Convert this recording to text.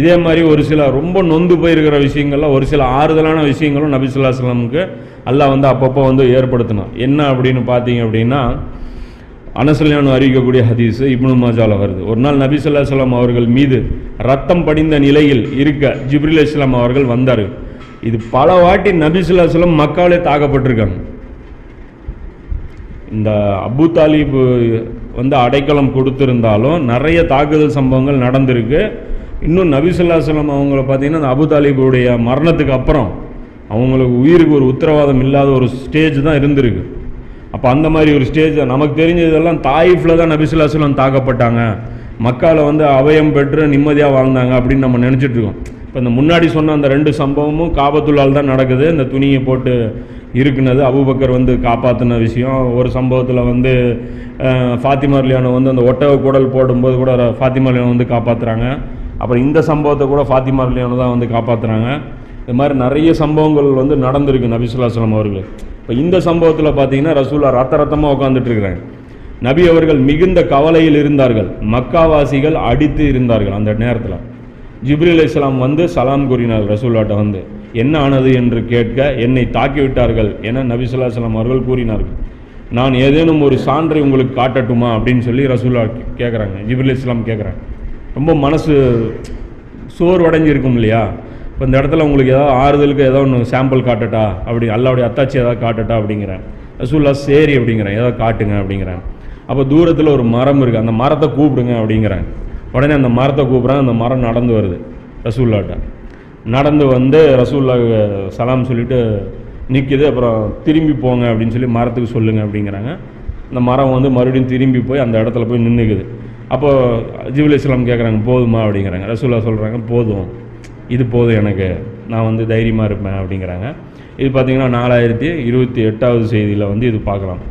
இதே மாதிரி ஒரு சில ரொம்ப நொந்து போயிருக்கிற விஷயங்கள்லாம் ஒரு சில ஆறுதலான விஷயங்களும் நபிசுல்லா ஸல்லல்லாஹு அலைஹி அல்லாஹ் வந்து அப்பப்போ வந்து ஏற்படுத்தணும். என்ன அப்படின்னு பார்த்தீங்க அப்படின்னா அனசல்யானு அறிவிக்கக்கூடிய ஹதீஸ் இப்னு மாஜால வருது. ஒரு நாள் நபி ஸல்லல்லாஹு அவர்கள் மீது ரத்தம் படிந்த நிலையில் இருக்க ஜிப்ரில் இஸ்லாம் அவர்கள் வந்தார் இது பல வாட்டி நபி ஸல்லல்லாஹு அலைஹி மக்காலே தாக்கப்பட்டிருக்காங்க. இந்த அபு தாலிப் வந்து அடைக்கலம் கொடுத்திருந்தாலும் நிறைய தாக்குதல் சம்பவங்கள் நடந்திருக்கு. இன்னும் நபிசுல்லாசலம் அவங்கள பார்த்தீங்கன்னா அந்த அபுதாலிபுடைய மரணத்துக்கு அப்புறம் அவங்களுக்கு உயிருக்கு ஒரு உத்தரவாதம் இல்லாத ஒரு ஸ்டேஜ் தான் இருந்திருக்கு. அப்போ அந்த மாதிரி ஒரு ஸ்டேஜ் தான். நமக்கு தெரிஞ்சதெல்லாம் தாயிஃபில் தான் நபிசுல்லாசலம் தாக்கப்பட்டாங்க. மக்கால வந்து அபயம் பெற்று நிம்மதியாக வாழ்ந்தாங்க அப்படின்னு நம்ம நினச்சிட்ருக்கோம் இப்போ இந்த முன்னாடி சொன்ன அந்த ரெண்டு சம்பவமும் காபத்துள்ளால் தான் நடக்குது. இந்த துணியை போட்டு இருக்குனது அபுபக்கர் வந்து காப்பாற்றின விஷயம். ஒரு சம்பவத்தில் வந்து ஃபாத்திமா லியானோ வந்து அந்த ஒட்டக குடல் போடும்போது கூட ஃபாத்திமா லியானோ வந்து காப்பாற்றுறாங்க அப்புறம் இந்த சம்பவத்தை கூட ஃபாத்திமா லியானோ தான் வந்து காப்பாற்றுறாங்க இது மாதிரி நிறைய சம்பவங்கள் வந்து நடந்திருக்கு நபிசுல்லாஸ்லாம் அவர்கள். இப்போ இந்த சம்பவத்தில் பார்த்தீங்கன்னா ரசூலா ரத்த ரத்தமாக உட்காந்துட்டு இருக்கிறாங்க நபி அவர்கள் மிகுந்த கவலையில் இருந்தார்கள். மக்காவாசிகள் அடித்து இருந்தார்கள் அந்த நேரத்தில். ஜிப்ரில் இஸ்லாம் வந்து சலாம் கூறினார் ரசூல்லாட்ட வந்து. என்ன ஆனது என்று கேட்க என்னை தாக்கி விட்டார்கள் என நபி ஸல்லல்லாஹு அலைஹி அவர்கள் கூறினார்கள். நான் ஏதேனும் ஒரு சான்றை உங்களுக்கு காட்டட்டுமா அப்படின்னு சொல்லி ரசூல்லா கேட்குறாங்க ஜிப்ரில் இஸ்லாம் கேட்குறாங்க ரொம்ப மனசு சோர்வடைஞ்சிருக்கும் இல்லையா இப்போ இந்த இடத்துல உங்களுக்கு ஏதாவது ஆறுதலுக்கு ஏதோ ஒன்று சாம்பிள் காட்டட்டா? அப்படி அல்லாவுடைய அத்தாச்சி ஏதாவது காட்டட்டா அப்படிங்கிறேன். ரசூல்லா சரி அப்படிங்கிறேன். ஏதாவது காட்டுங்க அப்படிங்கிறேன். அப்போ தூரத்தில் ஒரு மரம் இருக்குது அந்த மரத்தை கூப்பிடுங்க அப்படிங்கிறேன். உடனே அந்த மரத்தை கூப்பிட்றாங்க அந்த மரம் நடந்து வருது ரசூல்லாட்ட நடந்து வந்து ரசூல்லா சலாம் சொல்லிவிட்டு நிற்கிது அப்புறம் திரும்பி போங்க அப்படின்னு சொல்லி மரத்துக்கு சொல்லுங்கள் அப்படிங்கிறாங்க. அந்த மரம் வந்து மறுபடியும் திரும்பி போய் அந்த இடத்துல போய் நின்றுக்குது அப்போது ஜிபுல் இஸ்லாம் கேட்குறாங்க போதுமா? அப்படிங்கிறாங்க. ரசூலா சொல்கிறாங்க போதும். இது போதும் எனக்கு. நான் வந்து தைரியமாக இருப்பேன். அப்படிங்கிறாங்க. இது பார்த்தீங்கன்னா நாலாயிரத்தி இருபத்தி எட்டாவது செய்தியில் வந்து இது பார்க்கலாம்.